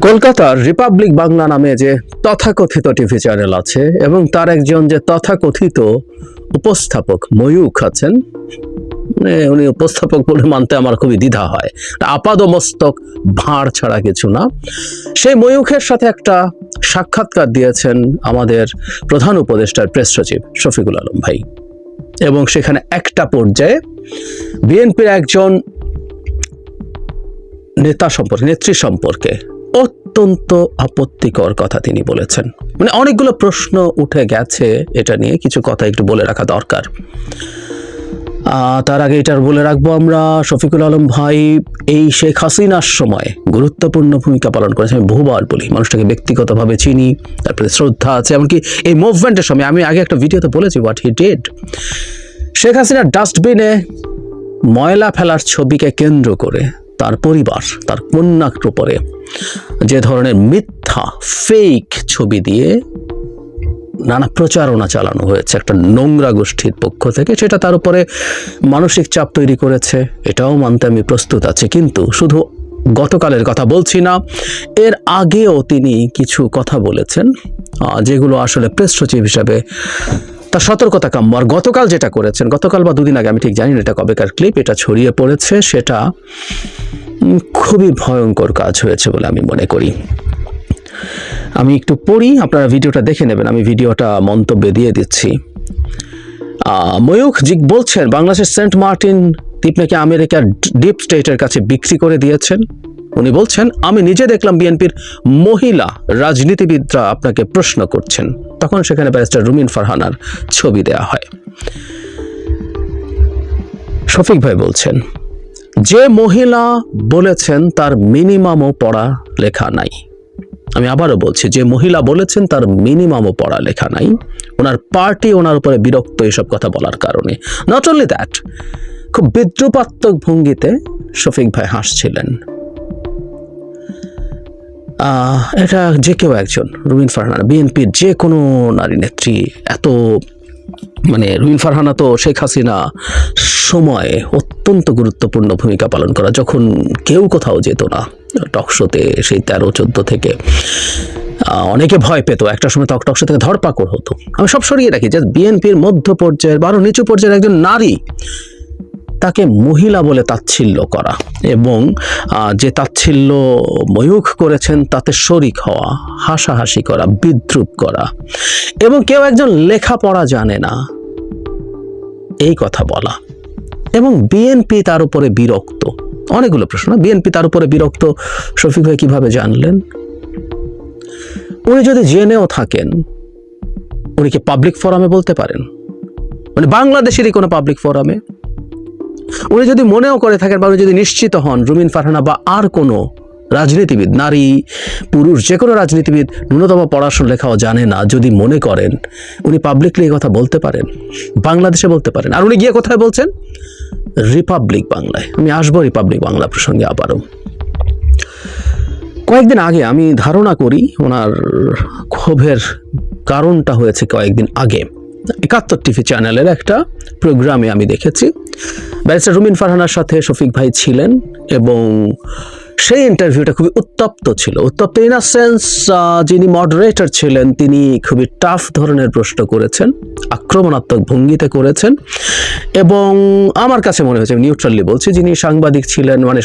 কলকাতার রিপাবলিক বাংলা নামে যে তথাকথিত টিভি চ্যানেল আছে এবং তার একজন যে তথাকথিত উপস্থাপক ময়ূখ আছেন উনি উপস্থাপক বলে মানতে আমার খুবই দ্বিধা হয়। আপাদমস্তক, ভাঁড় ছাড়া কিছু না। সেই ময়ূখের সাথে একটা সাক্ষাৎকার দিয়েছেন আমাদের প্রধান উপদেষ্টার প্রেস সচিব শফিকুল আলম ভাই। এবং সেখানে একটা পর্যায়ে বিএনপির একজন নেতা সম্পর্কে, নেত্রী সম্পর্কে অত্যন্ত আপত্তিকর কথা তিনি বলেছেন। মানে অনেকগুলো প্রশ্ন উঠে গেছে এটা নিয়ে, কিছু কথা একটু বলে রাখা দরকার। তার আগে এটার বলে রাখব আমরা, শফিকুল আলম ভাই, এই শেখ হাসিনার সময় গুরুত্বপূর্ণ ভূমিকা পালন করেছে আমি বহুবার বলি, মানুষটাকে ব্যক্তিগতভাবে চিনি, তারপরে শ্রদ্ধা আছে, এমনকি এই মুভমেন্টের সময়, আমি আগে একটা ভিডিওতে বলেছি হোয়াট হি ডেড শেখ হাসিনার ডাস্টবিনে ময়লা ফেলার ছবিকে কেন্দ্র করে তার পরিবার, তার কন্যার উপরে যে ধরনের মিথ্যা ফেক ছবি দিয়ে নানা প্রচারণা চালানো হয়েছে একটা নোংরা গোষ্ঠীর পক্ষ থেকে, সেটা তার উপরে মানসিক চাপ তৈরি করেছে, এটাও মানতে আমি প্রস্তুত আছি। কিন্তু শুধু গতকালের কথা বলছি না, এর আগেও তিনি কিছু কথা বলেছেন যেগুলো আসলে প্রেস সচিব হিসাবে তার সতর্কতা কাম্য আর গতকাল যেটা করেছেন, গতকাল বা দুদিন আগে, আমি ঠিক জানি না এটা কবেকার ক্লিপ এটা ছড়িয়ে পড়েছে, সেটা খুবই ভয়ঙ্কর কাজ হয়েছে বলে আমি মনে করি। আমি একটু পড়ি, আপনারা ভিডিওটা দেখে নেবেন, আমি ভিডিওটা মন্তব্যে দিয়ে দিচ্ছি। ময়ূখ জিগ বলছেন, বাংলাদেশের সেন্ট মার্টিন দ্বীপ নাকি আমেরিকার ডিপ স্টেটের কাছে বিক্রি করে দিয়েছেন? উনি বলছেন, আমি নিজে দেখলাম বিএনপির মহিলা রাজনীতিবিদরা আপনাকে প্রশ্ন করছেন। তখন সেখানে ব্যারিস্টার রুমিন ফারহানার ছবি দেয়া হয়। শফিক ভাই বলছেন, যে মহিলা বলেছেন তার মিনিমামও পড়া লেখা নাই। আমি আবারও বলছি, যে মহিলা বলেছেন তার মিনিমামও পড়া লেখা নাই, ওনার পার্টি ওনার উপরে বিরক্ত এসব কথা বলার কারণে। নট অনলি দ্যাট খুব বিদ্রুপাত্মক ভঙ্গিতে শফিক ভাই হাসছিলেন। এটা যে কেউ একজন, রুবিন ফারহানা, বিএনপির যে কোনো নারী নেত্রী, এত মানে রুমিন ফারহানা তো শেখ হাসিনা সময়ে অত্যন্ত গুরুত্বপূর্ণ ভূমিকা পালন করা, যখন কেউ কোথাও যেত না টকশোতে সেই তেরো, চোদ্দ থেকে। অনেকে ভয় পেত, একটা সময় তক টকশো থেকে ধরপাকড় হতো। আমি সব সরিয়ে রাখি যে বিএনপির মধ্য পর্যায়ের বারো নিচু পর্যায়ের একজন নারী তাকে মহিলা বলে তাচ্ছিল্য করা এবং যে তাচ্ছিল্য ময়ূখ করেছেন তাতে শরিক হওয়া, হাসাহাসি করা, বিদ্রুপ করা এবং কেউ একজন লেখাপড়া জানে না। এই কথা বলা এবং বিএনপি তার উপরে বিরক্ত। অনেকগুলো প্রশ্ন। বিএনপি তার উপরে বিরক্ত। শফিক ভাই কীভাবে জানলেন? উনি যদি জেনেও থাকেন, উনি কি পাবলিক ফোরামে বলতে পারেন? মানে বাংলাদেশেরই কোনো পাবলিক ফোরামে উনি যদি মনেও করে থাকেন বা উনি যদি নিশ্চিত হন, রুমিন ফারহানা বা আর কোনো রাজনীতিবিদ, নারী, পুরুষ, যে কোনো রাজনীতিবিদ, ন্যূনতম পড়াশোনা লেখাও জানে না, যদি মনে করেন, উনি পাবলিকলি এই কথা বলতে পারেন, বাংলাদেশে বলতে পারেন। আর উনি গিয়ে কোথায় বলছেন? রিপাবলিক বাংলায়। আমি আসব রিপাবলিক বাংলা প্রসঙ্গে আবারও। কয়েকদিন আগে আমি ধারণা করি ওনার ক্ষোভের কারণটা হয়েছে কয়েকদিন আগে। একাত্তর টিভি চ্যানেলের একটা প্রোগ্রামে আমি দেখেছি। ব্যারিস্টার রুমিন ফারহানার সাথে শফিক ভাই ছিলেন এবং সেই ইন্টারভিউটা খুবই উত্তপ্ত ছিল। উত্তপ্ত ইন আ সেন্স যিনি মডারেটর ছিলেন, তিনি খুবই টাফ ধরনের প্রশ্ন করেছেন, আক্রমণাত্মক ভঙ্গিতে করেছেন এবং আমার কাছে মনে হয়েছে নিউট্রালি বলছি, যিনি সাংবাদিক ছিলেন মানে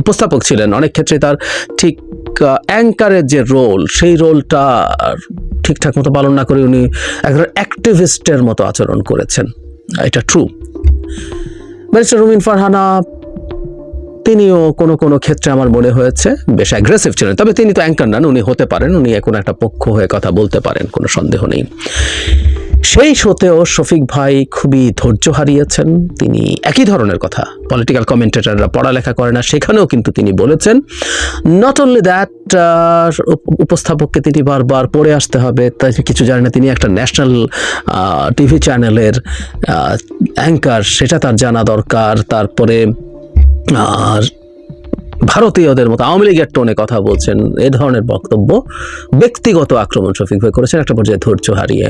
উপস্থাপক ছিলেন, অনেক ক্ষেত্রে তার ঠিক অ্যাঙ্কারের যে রোল সেই রোলটা ঠিকঠাক মতো পালন না করে উনি একজন অ্যাক্টিভিস্টের মতো আচরণ করেছেন। এটা ট্রু ব্যারিস্টার রুমিন ফারহানা, তিনিও কোনো কোনো ক্ষেত্রে আমার মনে হয়েছে বেশ অ্যাগ্রেসিভ ছিলেন। তবে তিনি তো অ্যাঙ্কার নন উনি হতে পারেন, উনি কোনো একটা পক্ষ হয়ে কথা বলতে পারেন, কোনো সন্দেহ নেই। সেই শোতেও শফিক ভাই খুবই ধৈর্য হারিয়েছেন। তিনি একই ধরনের কথা। পলিটিক্যাল কমেন্টেটাররা পড়ালেখা করে না, সেখানেও কিন্তু তিনি বলেছেন নট অনলি দ্যাট উপস্থাপককে তিনি বারবার পড়ে আসতে হবে। তাই কিছু জানে না, তিনি একটা ন্যাশনাল টিভি চ্যানেলের অ্যাঙ্কার সেটা তার জানা দরকার। তারপরে আর ভারতীয়দের মতো আওয়ামী লীগের টোনে কথা বলছেন। এ ধরনের বক্তব্য ব্যক্তিগত আক্রমণ শফিক ভাই করেছেন, একটা পর্যায়ে ধৈর্য হারিয়ে।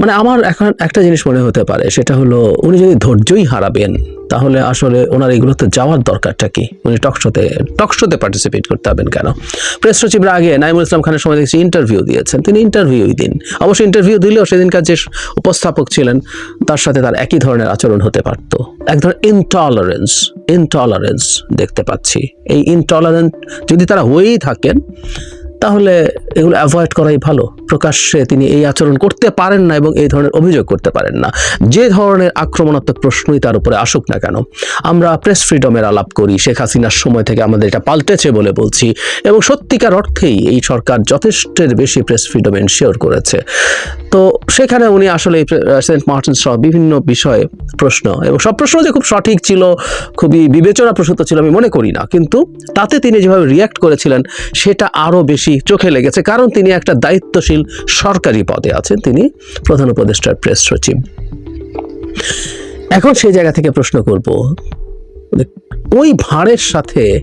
মানে আমার এখন একটা জিনিস মনে হতে পারে, সেটা হলো উনি যদি ধৈর্যই হারাবেন, তাহলে আসলে ওনার এগুলোতে যাওয়ার দরকারটা কি? উনি টকশোতে টকশোতে পার্টিসিপেট করতে হবেন কেন? প্রেস সচিবরা আগে নাইমুল ইসলাম খানের সময় দেখছি ইন্টারভিউ দিয়েছেন, তিনি ইন্টারভিউই দিন। অবশ্যই ইন্টারভিউ দিলেও সেদিনকার যে উপস্থাপক ছিলেন, তার সাথে তার একই ধরনের আচরণ হতে পারত। এক ধরনের ইনটলারেন্স ইনটলারেন্স দেখতে পাচ্ছি। এই ইনটলারেন্ট যদি তারা হয়েই থাকেন, তাহলে এগুলো অ্যাভয়েড করাই ভালো। প্রকাশ্যে তিনি এই আচরণ করতে পারেন না এবং এই ধরনের অভিযোগ করতে পারেন না। যে ধরনের আক্রমণাত্মক প্রশ্নই তার উপরে আসুক না কেন। আমরা প্রেস ফ্রিডমের আলাপ করি, শেখ হাসিনার সময় থেকে আমাদের এটা পাল্টেছে বলে বলছি এবং সত্যিকার অর্থেই এই সরকার যথেষ্টের বেশি প্রেস ফ্রিডম এনশিওর করেছে। তো সেখানে উনি আসলে সেন্ট মার্টিন সহ বিভিন্ন বিষয়ে প্রশ্ন এবং সব প্রশ্ন যে খুব সঠিক ছিল, খুবই বিবেচনা প্রসূত ছিল আমি মনে করি না। কিন্তু তাতে তিনি যেভাবে রিয়াক্ট করেছিলেন, সেটা আরও বেশি চোখে লেগেছে। কারণ তিনি একটা দায়িত্বশীল সরকারি পদে আছেন তিনি প্রধান উপদেষ্টার প্রেস সচিব। এখন সেই জায়গা থেকে প্রশ্ন করব মানে ওই ভাঁড়ের সাথে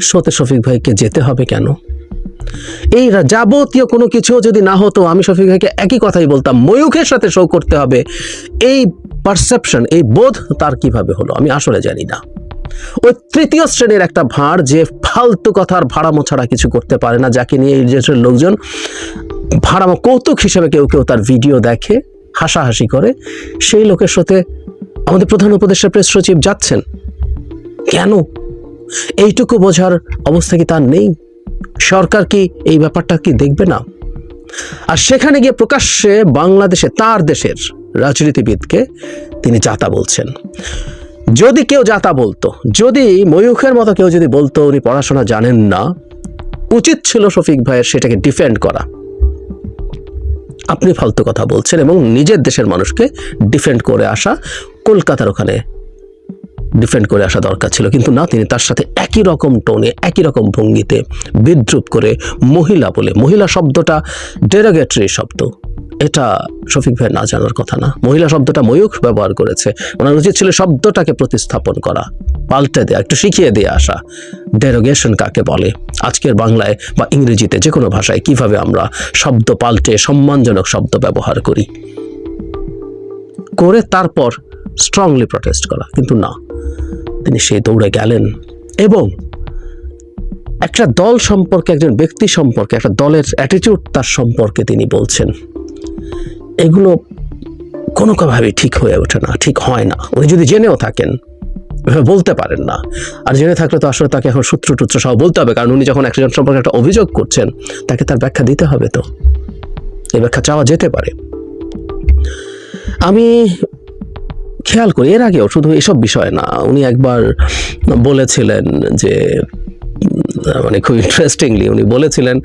সতে শফিক ভাইকে যেতে হবে কেন? এই যাবতীয় কোনো কিছু যদি না হতো, আমি শফিক ভাইকে একই কথাই বলতাম, ময়ূখের সাথে শো করতে হবে। এই পারসেপশন এই বোধ তার কীভাবে হলো, আমি আসলে জানি না। ওই তৃতীয় শ্রেণির একটা ভাঁড় যে ফালতু কথার ভাড়ামো ছাড়া কিছু করতে পারে না, যাকে নিয়ে এই দেশের লোকজন ভাড়ামো কৌতুক হিসেবে কেউ কেউ তার ভিডিও দেখে, হাসাহাসি করে, সেই লোকের সাথে আমাদের প্রধান উপদেষ্টা প্রেস সচিব যাচ্ছেন। কেন? এইটুকু বোঝার অবস্থা কি তার নেই? সরকার কি এই ব্যাপারটা কি দেখবে না? আর সেখানে গিয়ে প্রকাশ্যে বাংলাদেশে, তার দেশের রাজনীতিবিদকে তিনি যাতা বলছেন। যদি কেউ যাতা বলতো, যদি ময়ূখের মতো কেউ যদি বলতো, উনি পড়াশোনা জানেন না, উচিত ছিল শফিক ভাইয়ের সেটাকে ডিফেন্ড করা। আপনি ফালতু কথা বলছেন এবং নিজের দেশের মানুষকে ডিফেন্ড করে আসা, কলকাতার ওখানে ডিফেন্ড করে আসা দরকার ছিল। কিন্তু না, তিনি তার সাথে একই রকম টোনে একই রকম ভঙ্গিতে বিদ্রুপ করে মহিলা বলে, মহিলা শব্দটা ডেরোগেটরি শব্দ। এটা শফিক ভাই না জানার কথা না। মহিলা শব্দটা ময়ূখ ব্যবহার করেছে। ওনার উচিত ছিল শব্দটাকে প্রতিস্থাপন করা। পাল্টে দেয়া, একটু শিখিয়ে দিয়ে আসা। ডেরোগেশন কাকে বলে? আজকের বাংলায় বা ইংরেজিতে যে কোনো ভাষায় কীভাবে আমরা শব্দ পাল্টে সম্মানজনক শব্দ ব্যবহার করি? করে তারপর স্ট্রংলি প্রটেস্ট করা, কিন্তু না। তিনি সেই দৌড়ে গেলেন এবং একটা দল সম্পর্কে, একজন ব্যক্তি সম্পর্কে, একটা দলের অ্যাটিটিউড তার সম্পর্কে তিনি বলছেন। এগুলো কোনো কোনোভাবেই ঠিক হয়ে ওঠে না, ঠিক হয় না। উনি যদি জেনেও থাকেন বলতে পারেন না। আর জেনে থাকলে তো আসলে তাকে এখন সূত্র টুত্র সহ বলতে হবে, কারণ উনি যখন একজন সম্পর্কে একটা অভিযোগ করছেন, তাকে তার ব্যাখ্যা দিতে হবে তো। এই ব্যাখ্যা চাওয়া যেতে পারে। আমি খেয়াল করি, এর আগেও শুধু এসব বিষয় না, উনি একবার বলেছিলেন যে মানে খুব ইন্টারেস্টিংলি উনি বলেছিলেন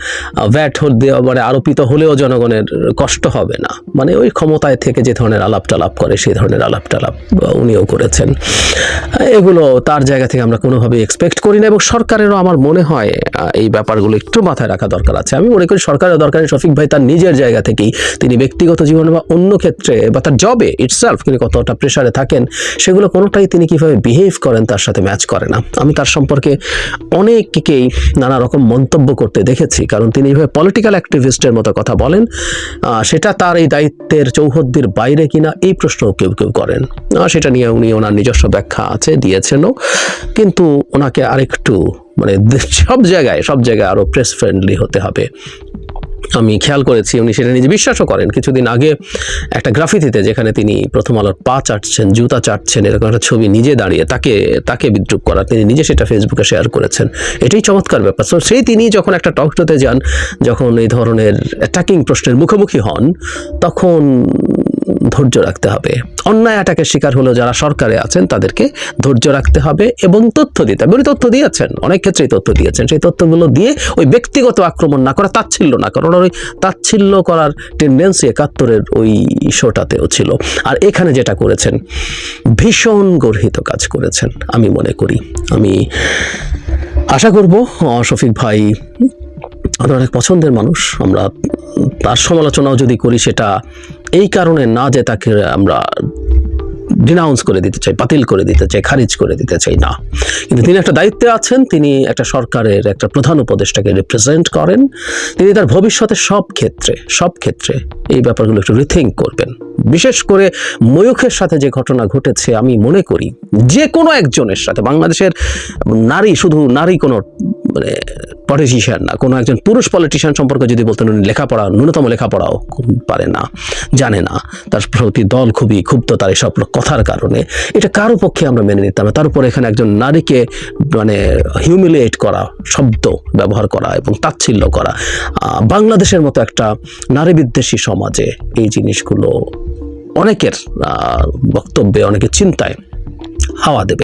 ভ্যাট দেওয়া মানে আরোপিত হলেও জনগণের কষ্ট হবে না। মানে ওই ক্ষমতায় থেকে যে ধরনের আলাপ টালাপ করে, সেই ধরনের আলাপ টালাপ উনিও করেছেন। এগুলো তার জায়গা থেকে আমরা কোনোভাবে এক্সপেক্ট করি না এবং সরকারেরও আমার মনে হয় এই ব্যাপারগুলো একটু মাথায় রাখা দরকার আছে। আমি মনে করি সরকারের দরকার, শফিক ভাই তার নিজের জায়গা থেকেই তিনি ব্যক্তিগত জীবনে বা অন্য ক্ষেত্রে বা তার জবে ইটসেলফ তিনি কতটা প্রেশারে থাকেন, সেগুলো কোনোটাই তিনি কীভাবে বিহেভ করেন তার সাথে ম্যাচ করে না। আমি তার সম্পর্কে অনেককেই নানা রকম মন্তব্য করতে দেখেছি। কারণ তিনি এইভাবে পলিটিক্যাল অ্যাক্টিভিস্টের মতো কথা বলেন। সেটা তার এই দায়িত্বের চৌহদ্দির বাইরে কিনা এই প্রশ্ন কেউ কেউ করেন। সেটা নিয়ে উনি ওনার নিজস্ব ব্যাখ্যা আছে, দিয়েছেনও। কিন্তু ওনাকে আরেকটু মানে সব জায়গায় সব জায়গায় আরও প্রেস ফ্রেন্ডলি হতে হবে। আমি খেয়াল করেছি, উনি সেটা নিজে বিশ্বাসও করেন। কিছুদিন আগে একটা গ্রাফিতিতে যেখানে তিনি প্রথম আলোর পা চাটছেন, জুতা চাটছেন, এরকম একটা ছবি নিজে দাঁড়িয়ে তাকে তাকে বিদ্রুপ করা, তিনি নিজে সেটা ফেসবুকে শেয়ার করেছেন। এটাই চমৎকার ব্যাপার। সো সেই তিনি যখন একটা টক শোতে যান, যখন এই ধরনের অ্যাটাকিং প্রশ্নের মুখোমুখি হন, তখন ধৈর্য রাখতে হবে। অন্যায় অ্যাটাকের শিকার হলেও যারা সরকারে আছেন, তাদেরকে ধৈর্য রাখতে হবে এবং তথ্য দিতে হবে। উনি তথ্য দিয়েছেন, অনেক ক্ষেত্রেই তথ্য দিয়েছেন। সেই তথ্যগুলো দিয়ে ওই ব্যক্তিগত আক্রমণ না করা তাচ্ছিল্য না করা, ওনার ওই তাচ্ছিল্য করার টেন্ডেন্সি একাত্তরের ওই শোটাতেও ছিল। আর এখানে যেটা করেছেন, ভীষণ গর্হিত কাজ করেছেন, আমি মনে করি। আমি আশা করব, শফিক ভাই আমাদের অনেক পছন্দের মানুষ, আমরা তার সমালোচনাও যদি করি, সেটা এই কারণে না যে তাকে আমরা ডিনাউন্স করে দিতে চাই, বাতিল করে দিতে চাই, খারিজ করে দিতে চাই, না। কিন্তু তিনি একটা দায়িত্বে আছেন, তিনি একটা সরকারের একটা প্রধান উপদেষ্টাকে রিপ্রেজেন্ট করেন, তিনি তার ভবিষ্যতে সব ক্ষেত্রে সব ক্ষেত্রে এই ব্যাপারগুলো একটু রিথিঙ্ক করবেন। বিশেষ করে ময়ূখের সাথে যে ঘটনা ঘটেছে, আমি মনে করি যে কোনো একজনের সাথে, বাংলাদেশের নারী, শুধু নারী কোনো মানে পলিটিশিয়ান না, কোনো একজন পুরুষ পলিটিশিয়ান সম্পর্কে যদি বলতেন, উনি লেখাপড়া, ন্যূনতম লেখাপড়াও পারে না, জানে না। তার প্রতি দল খুবই ক্ষুব্ধ তার এসব কথার কারণে। এটা কারও পক্ষে আমরা মেনে নিতাম? না তার এখানে একজন নারীকে মানে হিউমিলিয়েট করা, শব্দ ব্যবহার করা এবং তাচ্ছিল্য করা বাংলাদেশের মতো একটা নারী বিদ্বেষী সমাজে এই জিনিসগুলো অনেকের বক্তব্যে অনেকের চিন্তায় হাওয়া দেবে।